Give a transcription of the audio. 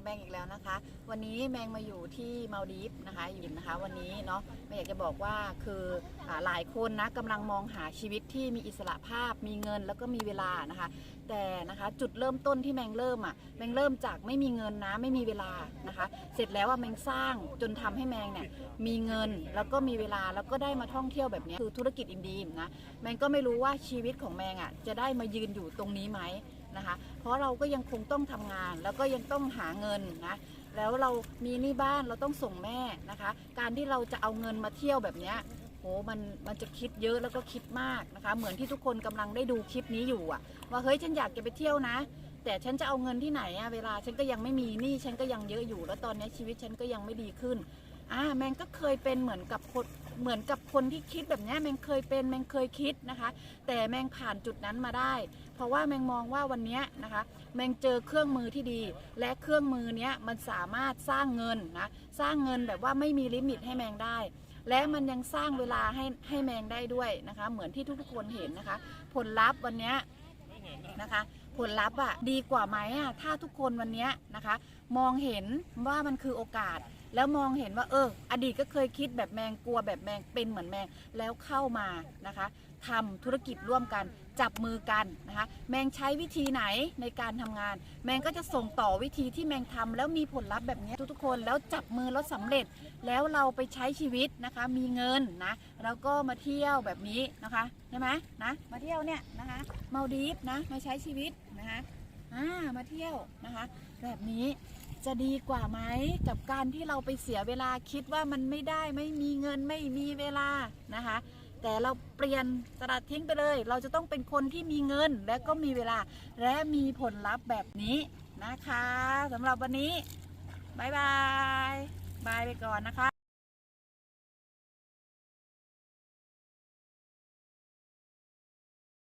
กับแมงอีกแล้วนะคะ วันนี้แมงมาอยู่ที่มาดีฟนะคะอยู่นะคะวันนี้เนาะแมงอยากจะบอกว่าคืออหลายคนนะกำลังมองหาชีวิตที่มีอิสระภาพ มีเงินแล้วก็มีเวลานะคะ แต่นะคะจุดเริ่มต้นที่แมงเริ่มอะแมงเริ่มจากไม่มีเงินนะไม่มีเวลานะคะ เสร็จแล้วอะแมงสร้างจนทำให้แมงเนี่ยมีเงินแล้วก็มีเวลาแล้วก็ได้มาท่องเที่ยวแบบนี้คือธุรกิจอินดีมนะแมงก็ไม่รู้ว่าชีวิตของแมงอะจะได้มายืนอยู่ตรงนี้ไหม นะคะ เพราะเราก็ยังคงต้องทำงาน แล้วก็ยังต้องหาเงินนะแล้วเรามีหนี้บ้านเราต้องส่งแม่นะคะ การที่เราจะเอาเงินมาเที่ยวแบบเนี้ยโหมันมันจะคิดเยอะแล้วก็คิดมากนะคะ เหมือนที่ทุกคนกำลังได้ดูคลิปนี้อยู่อะว่าเฮ้ยฉันอยากจะไปเที่ยวนะ แต่ฉันจะเอาเงินที่ไหนอะเวลาฉันก็ยังไม่มีหนี้ฉันก็ยังเยอะอยู่ แล้วตอนนี้ชีวิตฉันก็ยังไม่ดีขึ้นอ่าแมงก็เคยเป็นเหมือนกับคน เหมือนกับคนที่คิดแบบนี้แมงเคยเป็นแมงเคยคิดนะคะ แต่แมงผ่านจุดนั้นมาได้ เพราะว่าแมงมองว่าวันนี้นะคะ แมงเจอเครื่องมือที่ดี และเครื่องมือนี้มันสามารถสร้างเงินนะสร้างเงินแบบว่าไม่มีลิมิตให้แมงได้และมันยังสร้างเวลาให้ให้แมงได้ด้วยนะคะ เหมือนที่ทุกๆคนเห็นนะคะ ผลลัพธ์วันนี้นะคะผลลัพธ์อะดีกว่าไหมอะถ้าทุกคนวันนี้นะคะ มองเห็นว่ามันคือโอกาส แล้วมองเห็นว่าเออ อดีตก็เคยคิดแบบแมงกลัวแบบแมงเป็นเหมือนแมงแล้วเข้ามานะคะทำธุรกิจร่วมกัน จับมือกันนะคะ แมงใช้วิธีไหนในการทำงาน แมงก็จะส่งต่อวิธีที่แมงทำแล้วมีผลลัพธ์แบบนี้ทุกๆคนแล้วจับมือแล้วสำเร็จ แล้วเราไปใช้ชีวิตนะคะ มีเงินนะแล้วก็มาเที่ยวแบบนี้นะคะใช่ไหมนะมาเที่ยวเนี่ยนะคะมาดีฟนะมาใช้ชีวิตนะคะอ่ามาเที่ยวนะคะ แบบนี้จะดีกว่าไหมกับการที่เราไปเสียเวลาคิดว่ามันไม่ได้ไม่มีเงินไม่มีเวลานะคะ แต่เราเปลี่ยนตลาดทิ้งไปเลย เราจะต้องเป็นคนที่มีเงินและก็มีเวลาและมีผลลัพธ์แบบนี้นะคะสำหรับวันนี้บายบายบายไปก่อนนะคะ